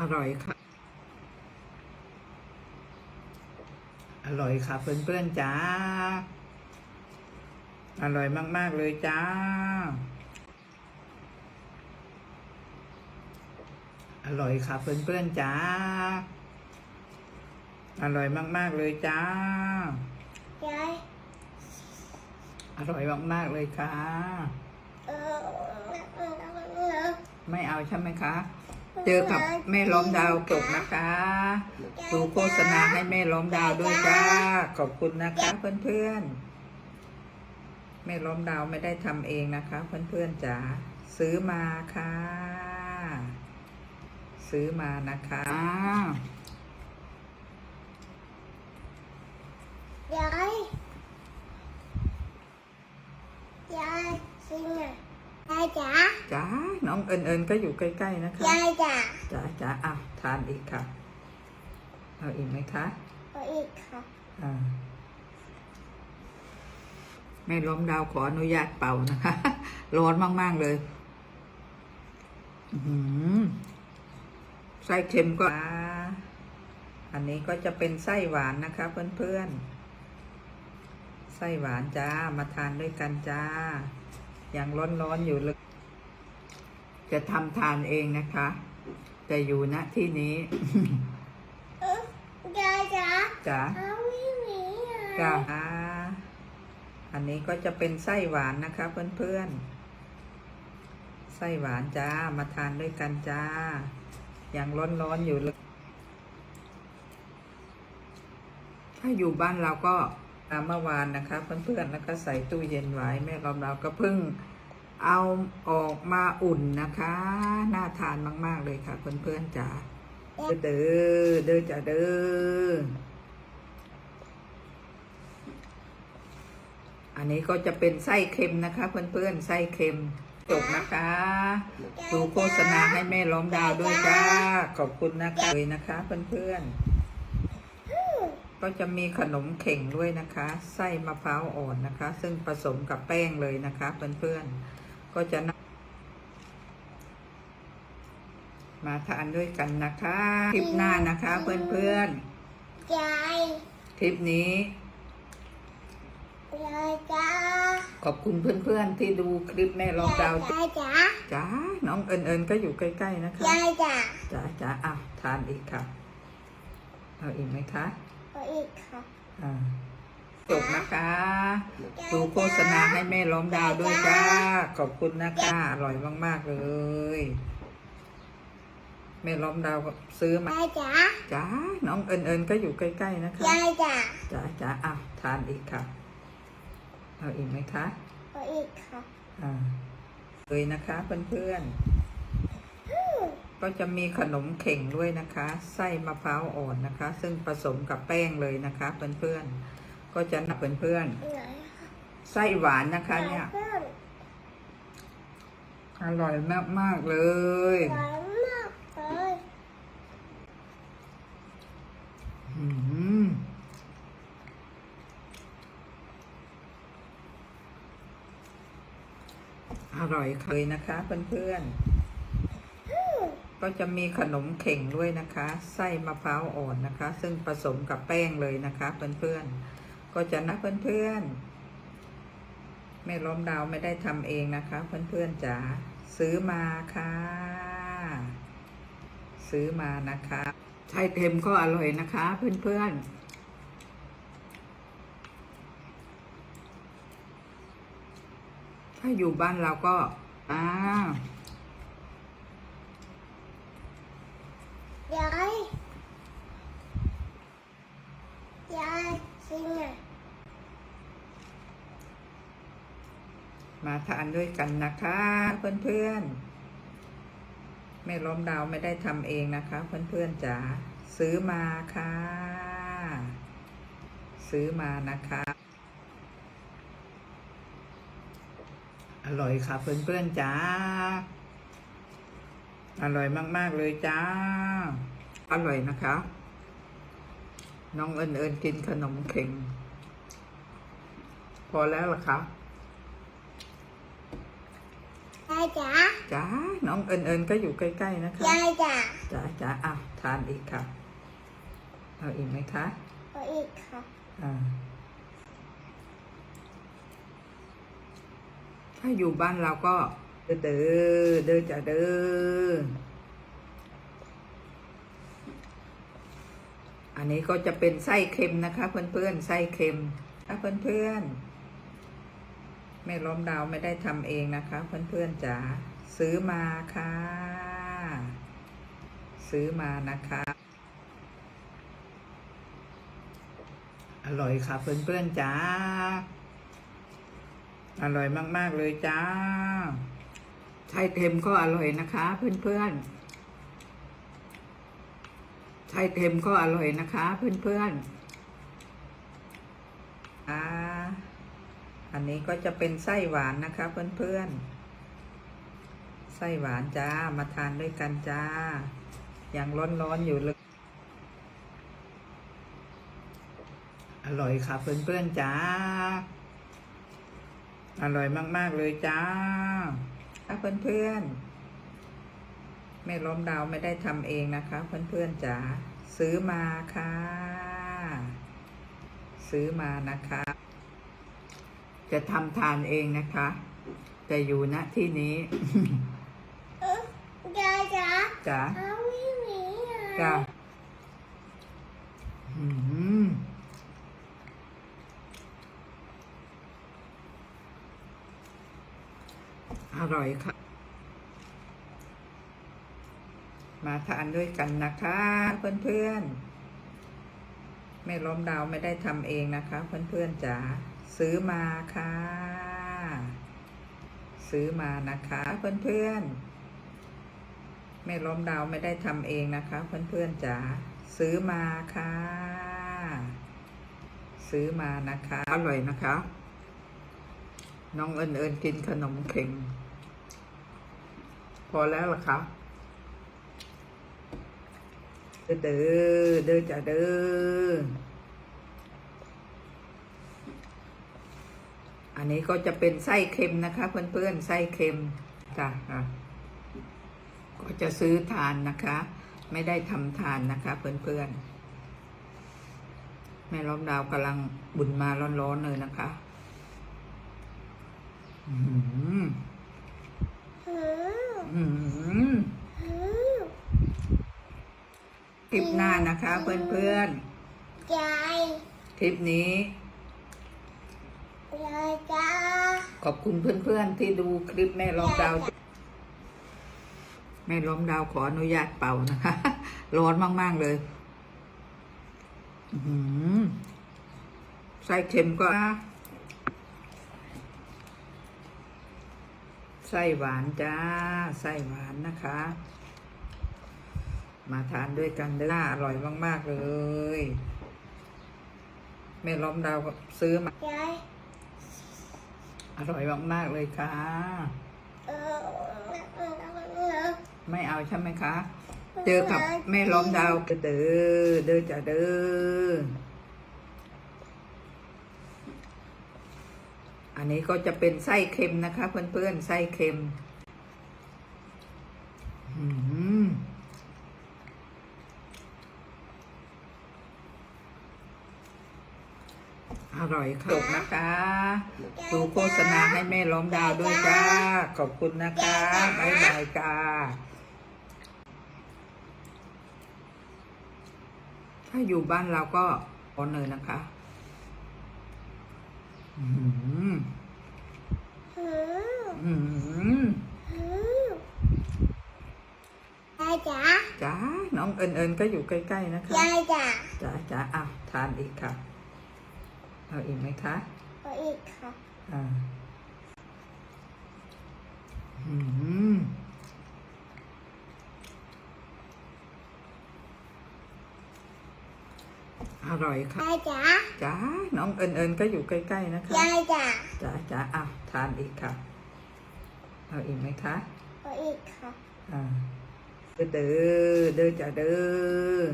อร่อยค่ะ อร่อยค่ะเพื่อนๆจ้า อร่อยมาก ๆ เลยจ้า อร่อยค่ะเพื่อนๆจ้า อร่อยมาก ๆ เลยจ้ายายอร่อยมาก ๆ เลยค่ะเออไม่เอาใช่ไหมคะ เจอกับแม่ล้อมดาวตกนะคะดูโฆษณาให้แม่ล้อมดาวด้วยจ้า ขอบคุณนะคะเพื่อนๆ แม่ล้อมดาวไม่ได้ทำเองนะคะ เพื่อนๆจ๋าซื้อมาค่ะ ซื้อมานะคะ ยายยายสิงอะยายจ๋า จ้า น้ องเอิญเอิญก็อยู่ใกล้ๆนะคะยายจ๋าจ้าจ้าอะทานอีกค่ะ เอาอีกไหมคะเอาอีกค่ะอ่าแม่ล้มดาวขออนุญาตเป่านะคะ ร้อนมาก ๆ เลยอื้อหือไส้เค็มก็ อันนี้ก็จะเป็นไส้หวานนะคะ เพื่อนๆ ไส้หวานจ้า มาทานด้วยกันจ้ายังร้อนๆอยู่เลย จะทำทานเองนะคะ แต่อยู่ณที่นี้เอ้ยายจ๋าจ้าเอาวิ่งหนีอะจ้าอันนี้ก็จะเป็นไส้หวานนะคะ เพื่อนๆ ไส้หวานจ้า มาทานด้วยกันจ้ายังร้อนๆอยู่เลยถ้าอยู่บ้านเราก็ตามเมื่อวานนะคะ เพื่อนๆ แล้วก็ใส่ตู้เย็นไว้แม่เราเราก็เพิ่ง เอาออกมาอุ่นนะคะ น่าทานมากๆเลยค่ะเพื่อนๆจ๋าเด้อเด้อจ้าเด้ออันนี้ก็จะเป็นไส้เค็มนะคะ เพื่อนๆไส้เค็มจบนะคะดูโฆษณาให้แม่ล้อมดาวด้วยจ้าขอบคุณนะคะเลยนะคะ เพื่อนๆก็จะมีขนมเข่งด้วยนะคะ ไส้มะพร้าวอ่อนนะคะ ซึ่งผสมกับแป้งเลยนะคะ เพื่อนๆ ก็จะนำมาทานด้วยกันนะคะคลิปหน้านะคะเพื่อนยายๆคลิปนี้ยายจ๋าขอบคุณเพื่อนๆที่ดูคลิปแม่ล้อมดาวยายจ๋าจ้าน้องเอิญเอิญก็อยู่ใกล้ๆนะคะยายจ๋าจ้าจ้าอะทานอีกค่ะเอาอีกไหมคะเอาอีกค่ะอ่า จบนะคะดูโฆษณาให้แม่ล้อมดาวด้วยจ้า ขอบคุณนะคะอร่อยมากๆเลย แม่ล้อมดาวก็ซื้อมายายจ๋าจ้าน้องเอิญเอิญก็อยู่ใกล้ๆนะคะยายจ๋าจ้าจ้าอะทานอีกค่ะ เอาอีกไหมคะเอาอีกค่ะอ่าเลยนะคะเพื่อนๆ ก็จะมีขนมเข่งด้วยนะคะ ไส้มะพร้าวอ่อนนะคะ ซึ่งผสมกับแป้งเลยนะคะเพื่อนๆ ก็จะนับเพื่อนไหนๆไส้หวานนะคะเนี่ยเพื่อนอร่อยมากๆเลยหวานมากเลยอืมอร่อยค่ะเลยนะคะเพื่อนๆ ก็จะมีขนมเข่งด้วยนะคะ ไส้มะพร้าวอ่อนนะคะ ซึ่งผสมกับแป้งเลยนะคะเพื่อนๆ ก็จะนะเพื่อนๆแม่ล้มดาวไม่ได้ทำเองนะคะ เพื่อนๆจ๋าซื้อมาค่ะ ซื้อมานะคะไส้เค็มก็อร่อยนะคะ เพื่อนๆถ้าอยู่บ้านเราก็อ่า ยายยายสิงอะ มา ทานด้วยกันนะคะเพื่อนๆแม่ล้อมดาวไม่ได้ทำเองนะคะ เพื่อนๆจ๋าซื้อมาค่ะ ซื้อมานะคะ อร่อยค่ะ เพื่อนๆจ๋าอร่อยมาก ๆ เลยจ้า อร่อยนะคะ น้องเอิญเอิญกินขนมเข่งพอแล้วล่ะคะายายจ๋าจ้าน้องเอิญเอิญก็อยู่ใกล้ๆนะคะยายจ๋าจ้าจ้าอ้าวทานอีกค่ะ เอาอีกไหมคะเอาอีกค่ะอ่าถ้าอยู่บ้านเราก็เด้อเด้อเด้อจ้าเด้ออันนี้ก็จะเป็นไส้เค็มนะคะ เพื่อนๆไส้เค็มถ้าเพื่อนๆ แม่ล้อมดาวไม่ได้ทำเองนะคะ เพื่อนๆจ๋าซื้อมาค่ะ ซื้อมานะคะ อร่อยค่ะ เพื่อนๆจ้าอร่อยมาก ๆ เลยจ้าไส้เค็มก็อร่อยนะคะ เพื่อนๆไส้เค็มก็อร่อยนะคะ เพื่อนๆอ่าอันนี้ ก็จะเป็นไส้หวานนะคะ เพื่อนๆ ไส้หวานจ้า มาทานด้วยกันจ้ายังร้อนๆอยู่เลย อร่อยค่ะเพื่อนๆจ้า อร่อยมากๆเลยจ้าถ้าเพื่อนๆ แม่ล้มดาวไม่ได้ทำเองนะคะ เพื่อนๆจ๋าซื้อมาค่ะ ซื้อมานะคะ จะทำทานเองนะคะ แต่อยู่ณที่นี้เอ้ยยายจ๋าจ๋าเอาวิ่งหนีอะจ้าอืมอร่อยค่ะ มาทานด้วยกันนะคะ เพื่อนๆ แม่ล้อมดาวไม่ได้ทำเองนะคะ เพื่อนๆจ๋า ซื้อมาค่ะ ซื้อมานะคะ เพื่อนๆแม่ล้มดาวไม่ได้ทำเองนะคะ เพื่อนๆจ๋าซื้อมาค่ะ ซื้อมานะคะ อร่อยนะคะ น้องเอิญเอิญกินขนมเข็ง พอแล้วล่ะครับเด้อเด้อเด้อจ้าเด้อ อันนี้ก็จะเป็นไส้เค็มนะคะ เพื่อนๆไส้เค็มจ้ะอะก็จะซื้อทานนะคะ ไม่ได้ทำทานนะคะ เพื่อนๆแม่ล้อมดาวกำลังบุญมาร้อนๆเลยนะคะอืมหืมอืมหืมคลิปหน้านะคะ เพื่อนยายๆคลิปนี้ ยายจ๋าขอบคุณเพื่อนๆที่ดูคลิปแม่ล้อมดาว แม่ล้อมดาวขออนุญาตเป่านะคะ ร้อนมากๆเลยหือไส้เค็มก็ไส้หวานจ้าไส้หวานนะคะ มาทานด้วยกันเด้ออร่อยมาก ๆ เลย แม่ล้อมดาวซื้อมา อร่อยมาก ๆ เลยค่ะ ไม่เอาใช่ไหมคะ เจอกับแม่ล้อมดาวเด้อเด้อจ้าเด้ออันนี้ก็จะเป็นไส้เค็มนะคะ เพื่อนๆ ไส้เค็ม อืมอ ร่อยค่ะจบนะคะดูโฆษณาให้แม่ล้อมดาวด้วยจ้า ขอบคุณนะคะบ๊ายบายจ้าถ้าอยู่บ้านเราก็ขอเนยนะคะอืมหืมอืมหืมยายจ๋าจ้าน้องเอิญเอิญก็อยู่ใกล้ๆนะคะยายจ๋าจ้าจ้าอ้าวทานอีกค่ะ เอาอีกไหมคะเอาอีกค่ะอ่าอืมอร่อยค่ะยายจ๋าจ้าน้องเอิญเอิญก็อยู่ใกล้ๆนะคะยายจ๋าจ้าจ้าอ้าวทานอีกค่ะ เอาอีกไหมคะเอาอีกค่ะอ่าเด้อเด้อเด้อจ้าเด้อ